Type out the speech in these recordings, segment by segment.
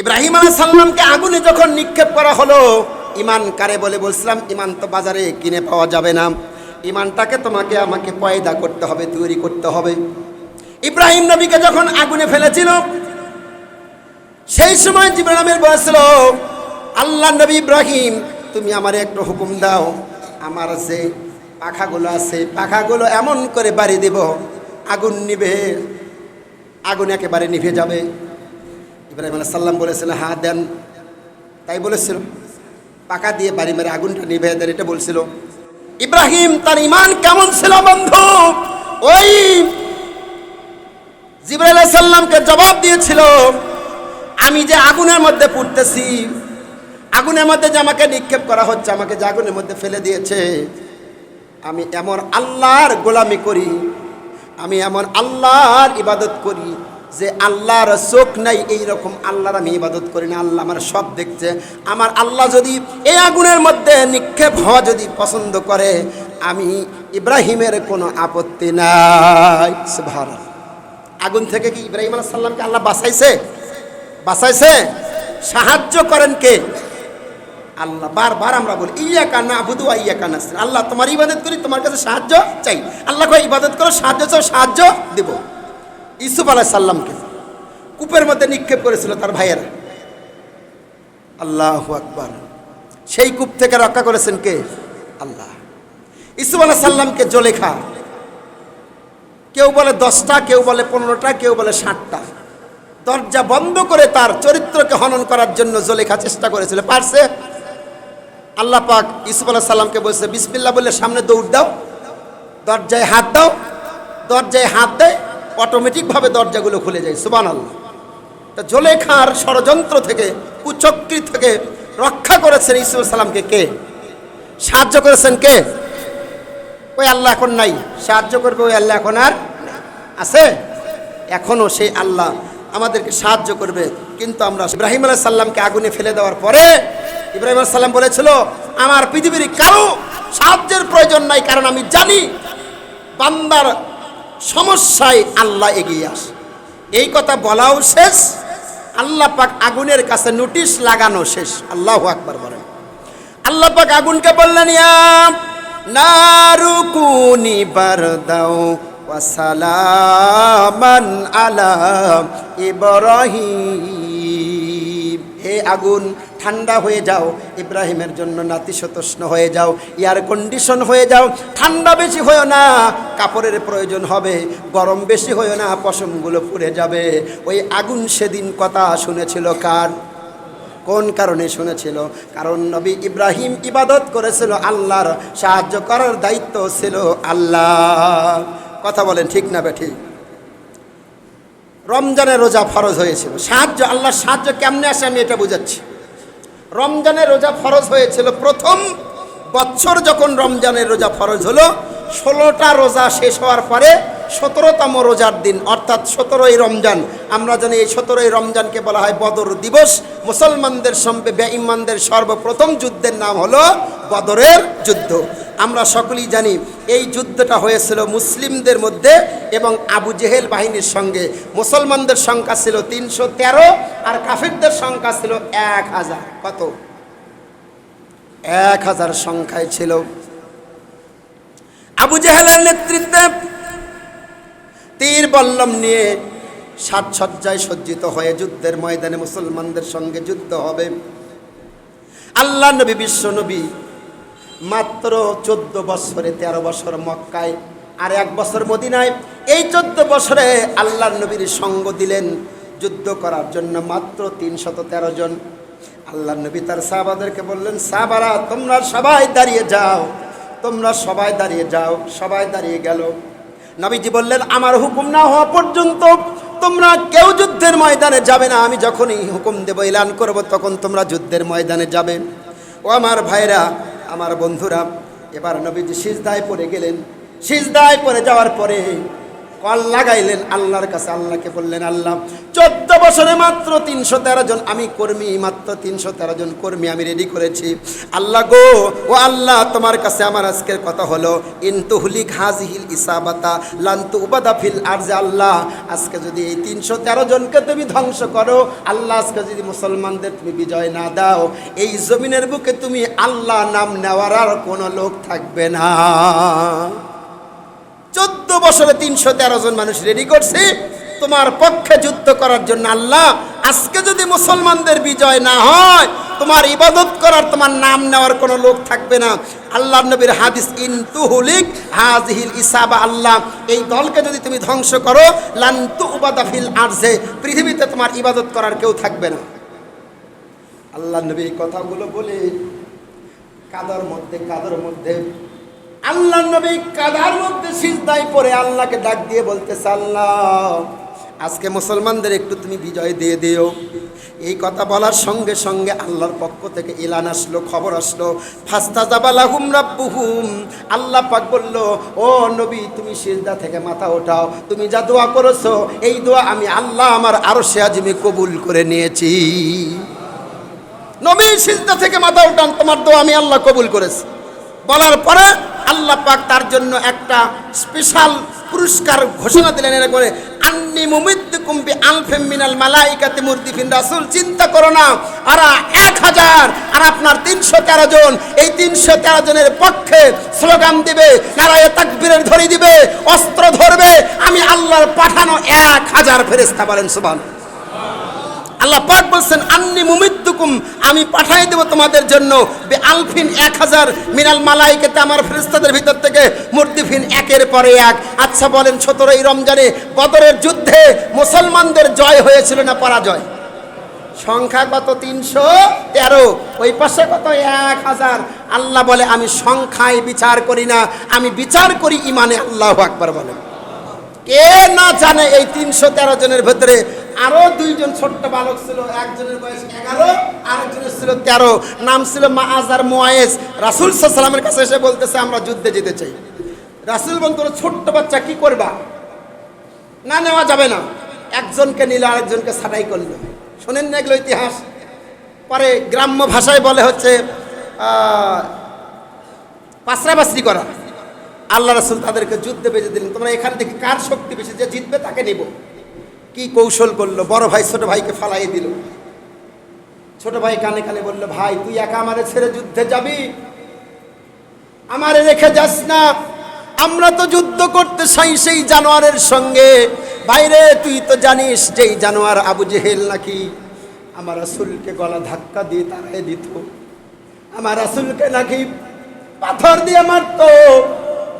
ইব্রাহিম আলাহ সাল্লামকে আগুনে যখন নিক্ষেপ করা হলো, ইমান কারে বলে বলছিলাম, ইমান তো বাজারে কিনে পাওয়া যাবে না। ইমানটাকে তোমাকে আমাকে পয়দা করতে হবে, তৈরি করতে হবে। ইব্রাহিম নবীকে যখন আগুনে ফেলেছিল, সেই সময় জিব্রাহিমের বয়সছিল আল্লাহ নবী ইব্রাহিম, তুমি আমার একটু হুকুম দাও। আমার যে পাখাগুলো আছে পাখাগুলো এমন করে বাড়ি দেব, আগুন নিভে আগুন একেবারে নিভে যাবে। ইব্রাহিম আলাহ সাল্লাম বলেছিলেন হা দেন। তাই বলেছিল। পাকা দিয়ে বাড়ি মেরে আগুনটা নিভে দেন, এটা বলছিল। ইব্রাহিম তার ইমান কেমন ছিল বন্ধু? ওই আলাইহিস সাল্লামকে জবাব দিয়েছিল, আমি যে আগুনের মধ্যে পুড়তেছি, আগুনের মধ্যে যে আমাকে নিক্ষেপ করা হচ্ছে, আমাকে যে আগুনের মধ্যে ফেলে দিয়েছে, আমি এমন আল্লাহর গোলামি করি, আমি এমন আল্লাহর ইবাদত করি যে আল্লাহর চোখ নাই এই রকম আল্লাহর আমি ইবাদত করি না, আল্লাহ আমার সব দেখছে। আমার আল্লাহ যদি এই আগুনের মধ্যে নিক্ষেপ হওয়া যদি পছন্দ করে, আমি ইব্রাহিমের কোনো আপত্তি নাই। সুবহানাল্লাহ। আগুন থেকে কি ইব্রাহিম আলাহ সাল্লামকে আল্লাহ বাঁচাইছে? বাঁচাইছে? সাহায্য করেন কে? আল্লাহ, বারবার আমরা বলি ইয়া কান্না আবুদু ইয়া কান্না আল্লাহ, তোমার ইবাদত করি, তোমার কাছে সাহায্য চাই। আল্লাহ ইবাদত করো, সাহায্য চাও, সাহায্য দেব। ইসুফ আলাহ সাল্লামকে কূপের মধ্যে নিক্ষেপ করেছিল তার ভাইয়েরা। আল্লাহ আকবার। সেই কূপ থেকে রক্ষা করেছেন কে? আল্লাহ। ইসুফ আলাহ সাল্লামকে জলেখা। কেউ বলে দশটা, কেউ বলে পনেরোটা, কেউ বলে ষাটটা। দরজা বন্ধ করে তার চরিত্রকে হনন করার জন্য জলেখা চেষ্টা করেছিল। পারছে? আল্লাহ পাক ইসুফ আলাহ সাল্লামকে বলছে বিসমিল্লা বলে সামনে দৌড় দাও, দরজায় হাত দাও, দরজায় হাত দেয় অটোমেটিকভাবে দরজাগুলো খুলে যায় সুবান আল্লাহ তা জলেখার ষড়যন্ত্র থেকে, কুচক্রি থেকে রক্ষা করেছেন ইসুফ সাল্লামকে কে? সাহায্য করেছেন কে? ওই আল্লাহ এখন নাই। সাহায্য করবে ওই আল্লাহ এখন আর আছে। এখনও সেই আল্লাহ আমাদেরকে সাহায্য করবে। কিন্তু আমরা ইব্রাহিম আলাহ সাল্লামকে আগুনে ফেলে দেওয়ার পরে ইব্রাহিম আলাহ সাল্লাম বলেছিল, আমার পৃথিবীর কারও সাহায্যের প্রয়োজন নাই, কারণ আমি জানি বান্দার সমস্যায় আল্লাহ এগিয়ে আসে। এই কথা বলাও শেষ। আল্লাহ পাক আগুনের কাছে নোটিশ লাগানো শেষ। আল্লাহ আকবার বলেন। আল্লাহ পাক আগুনকে বললেন নারুকুনি বারদাও ওয়াসালামান আলা ইব্রাহিম। হে আগুন, ঠান্ডা হয়ে যাও। ইব্রাহিমের জন্য নাতিশতষ্ণ হয়ে যাও। এয়ার কন্ডিশন হয়ে যাও। ঠান্ডা বেশি হয়েও না, কাপড়ের প্রয়োজন হবে। গরম বেশি হয়েও না, পশমগুলো পুড়ে যাবে। ওই আগুন সেদিন কথা শুনেছিল কার? কোন কারণে শুনেছিল? কারণ নবী ইব্রাহিম ইবাদত করেছিল আল্লাহর। সাহায্য করার দায়িত্ব ছিল আল্লাহ। কথা বলেন ঠিক না বে ঠিক? রমজানের রোজা ফরজ হয়েছিল। সাহায্য, আল্লাহর সাহায্য কেমনে আসে আমি এটা বুঝাচ্ছি। রমজানের রোজা ফরজ হয়েছিল প্রথম বছর যখন রমজানের রোজা ফরজ হলো, ষোলোটা রোজা শেষ হওয়ার পরে সতেরোতম রোজার দিন, অর্থাৎ সতেরোই রমজান, আমরা জানি এই সতেরোই রমজানকে বলা হয় বদর দিবস। মুসলমানদের সঙ্গে বেঈমানদের সর্বপ্রথম যুদ্ধের নাম হলো বদরের যুদ্ধ। আমরা সকলেই জানি এই যুদ্ধটা হয়েছিল মুসলিমদের মধ্যে এবং আবু জেহেল বাহিনীর সঙ্গে। মুসলমানদের সংখ্যা ছিল তিনশো তেরো আর কাফিরদের সংখ্যা ছিল এক হাজার। কত? এক হাজার সংখ্যায় ছিল। আবু জেহেলের নেতৃত্বে তীর বল্লম নিয়ে সাজসজ্জায় সজ্জিত হয়ে যুদ্ধের ময়দানে মুসলমানদের সঙ্গে যুদ্ধ হবে। আল্লাহ নবী, বিশ্ব নবী মাত্র চোদ্দ বছরে, তেরো বছর মক্কায় আর এক বছর মদিনায়। এই চোদ্দ বছরে আল্লাহ নবীর সঙ্গ দিলেন যুদ্ধ করার জন্য মাত্র তিনশত তেরো জন। আল্লাহ নবী তার সাহাবাদেরকে বললেন, সাহাবারা, তোমরা সবাই দাঁড়িয়ে যাও, তোমরা সবাই দাঁড়িয়ে যাও, সবাই দাঁড়িয়ে গেল। নবীজি বললেন, আমার হুকুম না হওয়া পর্যন্ত তোমরা কেউ যুদ্ধের ময়দানে যাবে না। আমি যখনই হুকুম দেব, এলান করব, তখন তোমরা যুদ্ধের ময়দানে যাবে। ও আমার ভাইরা, আমার বন্ধুরা, এবার নবীজি সিজদায় পড়ে গেলেন। সিজদায় পড়ে যাওয়ার পরে কল লাগাইলেন আল্লাহর কাছে, আল্লাহকে বললেন, আল্লাহ, চোদ্দ বছরে মাত্র তিনশো তেরো জন, আমি কর্মী মাত্র তিনশো তেরো জন কর্মী আমি রেডি করেছি। আল্লাহ গো, ও আল্লাহ, তোমার কাছে আমার আজকের কথা হলো ইনতুহলিক হাজিহিল ইসাবাতা লান্তু উবাদা ফিল আর যে আল্লাহ, আজকে যদি এই তিনশো তেরো জনকে তুমি ধ্বংস করো, আল্লাহ, আজকে যদি মুসলমানদের তুমি বিজয় না দাও, এই জমিনের বুকে তুমি আল্লাহ নাম নেওয়ার আর কোনো লোক থাকবে না। চোদ্দ বছরে তিনশো তেরো জন মানুষ রেডি করছে। তোমার পক্ষে যুদ্ধ করার জন্য আল্লাহ, আজকে যদি মুসলমানদের বিজয় না হয়, তোমার ইবাদত করার, তোমার নাম নেওয়ার কোনো লোক থাকবে না। আল্লাহ নবীর হাদিস ইনতুহুলিক হাজহিল ইসাবা আল্লাহ। এই দলকে যদি তুমি ধ্বংস করো লান্তু উবাদাফিল আরজে পৃথিবীতে তোমার ইবাদত করার কেউ থাকবে না। আল্লাহ নবী এই কথাগুলো বলে, কাদার মধ্যে কাদার মধ্যে আল্লাহ নবী কাদার মধ্যে সিজদায় পড়ে আল্লাহকে ডাক দিয়ে বলতেছে আল্লাহ আজকে মুসলমানদের একটু তুমি বিজয় দিয়ে দিও। এই কথা বলার সঙ্গে সঙ্গে আল্লাহর পক্ষ থেকে ইলান আসলো, খবর আসলো। ফাস্তা জাবালাহুম রাব্বুহুম, আল্লাহ পাক বলল, ও নবী, তুমি সিজদা থেকে মাথা ওঠাও। তুমি যা দোয়া করেছ, এই দোয়া আমি আল্লাহ আমার আরও সে আজমি কবুল করে নিয়েছি। নবী সিজদা থেকে মাথা ওঠান তোমার দোয়া আমি আল্লাহ কবুল করেছি। বলার পরে আল্লাহ পাক তার জন্য একটা স্পেশাল পুরস্কার ঘোষণা দিলেন। এর করে আন্নি মুমিদ্দুকুম বি আলফিম মিনাল মালাইকাতি মুরদিফিন রাসূল, চিন্তা করো না। আর এক হাজার আর আপনার তিনশো তেরো জন। এই তিনশো তেরো জনের পক্ষে স্লোগান দিবে, নারায়ে তাকবীরের ধরে দিবে, অস্ত্র ধরবে। আমি আল্লাহর পাঠানো এক হাজার ফেরেস্তা বলেন সুবহান আল্লাহ পাক বলছেন, আন্নি মুমিদ্দুকুম, আমি পাঠাই দেব তোমাদের জন্য আলফিন এক হাজার, মিনাল মালাইকেতে আমার ফেরেস্তাদের ভিতর থেকে মূর্তিফিন একের পরে এক। আচ্ছা বলেন, সতেরোই রমজানে বদরের যুদ্ধে মুসলমানদের জয় হয়েছিল না পরাজয়? সংখ্যা কত? তিনশো তেরো। ওই পাশে কত? এক হাজার। আল্লাহ বলে, আমি সংখ্যায় বিচার করি না, আমি বিচার করি ইমানে আল্লাহ আকবার বলে। কে না জানে এই তিনশো তেরো জনের ভেতরে আরও দুইজন ছোট্ট বালক ছিল একজনের বয়স এগারো আরেকজনের ছিল তেরো। নাম ছিল মাআজ আর মোয়েস রাসুল সাল্লামের কাছে এসে বলতেছে আমরা যুদ্ধে যেতে চাই। রাসুল বলতো ছোট্ট বাচ্চা কি করবা? না নেওয়া যাবে না। একজনকে নিলে আরেকজনকে ছাটাই করল। শোনেন না এগুলো ইতিহাস? পরে গ্রাম্য ভাষায় বলে হচ্ছে আহ, পাসরাবাসরি করা। আল্লাহ রাসুল তাদেরকে যুদ্ধে বেজে দিলেন। তোমরা এখান থেকে কার শক্তি বেশি? যে জিতবে তাকে নিব। কি কৌশল করল? বড় ভাই ছোট ভাইকে ফালাই দিল। ছোট ভাই কানে কানে বলল, ভাই, তুই একা আমারে ছেড়ে যুদ্ধে যাবি? আমারে রেখে যাস না। আমরা তো যুদ্ধ করতে চাই সেই জানোয়ারের সঙ্গে। বাইরে, তুই তো জানিস যেই জানোয়ার আবু জেহেল নাকি আমার রাসুলকে গলা ধাক্কা দিয়ে তারাই দিত। আমার রাসুলকে নাকি পাথর দিয়ে মারতো।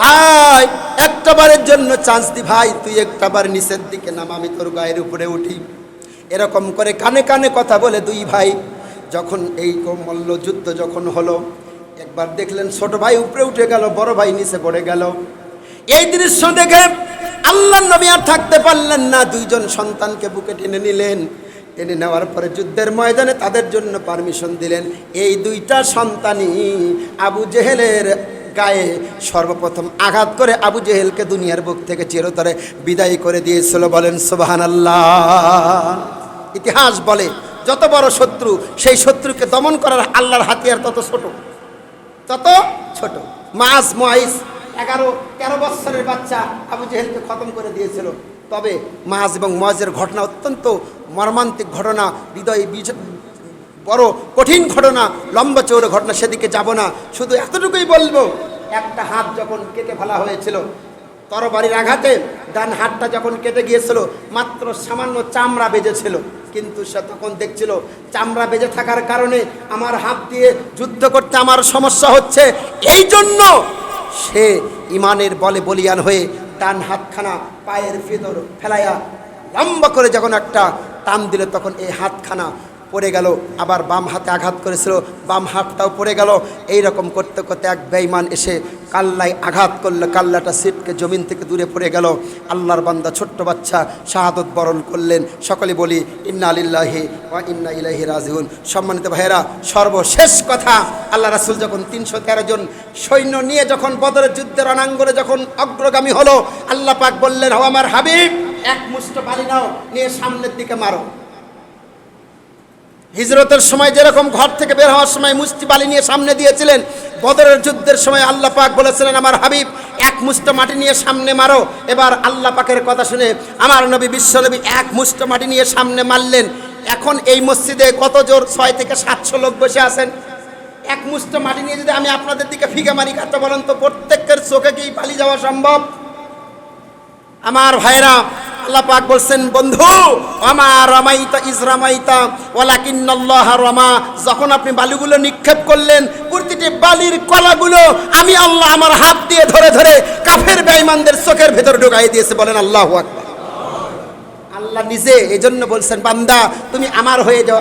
ভাই একটা বারের জন্য চান্স দি ভাই, তুই একটা বার নিচের দিকে নাম, আমি তোর গায়ের উপরে উঠি। এরকম করে কানে কানে কথা বলে দুই ভাই। যখন এই মল্ল যুদ্ধ যখন হলো, একবার দেখলেন ছোট ভাই উপরে উঠে গেল, বড় ভাই নিচে পড়ে গেল। এই দৃশ্য দেখে আল্লাহ নবী আর থাকতে পারলেন না, দুইজন সন্তানকে বুকে টেনে নিলেন। টেনে নেওয়ার পরে যুদ্ধের ময়দানে তাদের জন্য পারমিশন দিলেন। এই দুইটা সন্তানই আবু জেহেলের গায়ে সর্বপ্রথম আঘাত করে আবু জেহেলকে দুনিয়ার বুক থেকে চিরতরে বিদায় করে দিয়েছিল। বলেন সুবাহান আল্লাহ ইতিহাস বলে, যত বড় শত্রু, সেই শত্রুকে দমন করার আল্লাহর হাতিয়ার তত ছোট। তত ছোট। মাস মহাইস এগারো, তেরো বৎসরের বাচ্চা আবু জেহেলকে খতম করে দিয়েছিল। তবে মাস এবং মজের ঘটনা অত্যন্ত মর্মান্তিক ঘটনা। হৃদয়ে বড় কঠিন ঘটনা, লম্বা চৌড়ো ঘটনা, সেদিকে যাব না। শুধু এতটুকুই বলব, একটা হাত যখন কেটে ফেলা হয়েছিল, তরবারির আঘাতে ডান হাতটা যখন কেটে গিয়েছিল, মাত্র সামান্য চামড়া বেজেছিল। কিন্তু সে তখন দেখছিল, চামড়া বেজে থাকার কারণে আমার হাত দিয়ে যুদ্ধ করতে আমার সমস্যা হচ্ছে। এই জন্য সে ইমানের বলে বলিয়ান হয়ে ডান হাতখানা পায়ের ভেতর ফেলাইয়া লম্বা করে যখন একটা টান দিল, তখন এই হাতখানা পড়ে গেল, আবার বাম হাতে আঘাত করেছিল, বাম হাতটাও পড়ে গেল। এই রকম করতে করতে এক বেঈমান এসে কাল্লায় আঘাত করল, কাল্লাটা সিটকে জমিন থেকে দূরে পড়ে গেল। আল্লাহর বান্দা ছোট্ট বাচ্চা শাহাদত বরণ করলেন। সকলে বলি, ইন্না আলিল্লাহি ওয়া ইন্না ইলাইহি রাজিউন। সম্মানিত ভাইয়েরা, সর্বশেষ কথা, আল্লাহ রাসূল যখন তিনশো তেরো জন সৈন্য নিয়ে যখন বদরের যুদ্ধের রণাঙ্গনে যখন অগ্রগামী হলো, আল্লাহ পাক বললেন, ও আমার হাবিব, এক মুষ্ট বালি নাও, নিয়ে সামনের দিকে মারো। হিজরতের সময় যেরকম ঘর থেকে বের হওয়ার সময় মুষ্টি বালি নিয়ে সামনে দিয়েছিলেন, বদরের যুদ্ধের সময় আল্লাহ পাক বলেছিলেন, আমার হাবিব, এক মুষ্ট মাটি নিয়ে সামনে মারো। এবার আল্লাহ পাকের কথা শুনে আমার নবী বিশ্বনবী এক মুষ্ট মাটি নিয়ে সামনে মারলেন। এখন এই মসজিদে কত জোর ছয় থেকে সাতশো লোক বসে আছেন? এক মুষ্ট মাটি নিয়ে যদি আমি আপনাদের দিকে ফিকে মারি কাটা বলেন তো প্রত্যেকের চোখে কি পালিয়ে যাওয়া সম্ভব? আমার ভাইরা আল্লাহ পাক বলছেন, বন্ধু আমার রমাইতা ইসরামাইতা ওলাকিন্নল্লাহ রমা। যখন আপনি বালিগুলো নিক্ষেপ করলেন, প্রতিটি বালির কলাগুলো আমি আল্লাহ আমার হাত দিয়ে ধরে ধরে কাফের বেঈমানদের চোখের ভেতর ঢুকাই দিয়েছে। বলেন, আল্লাহু আকবার। আল্লাহ নিজে এজন্য বলছেন, বান্দা, তুমি আমার হয়ে যাও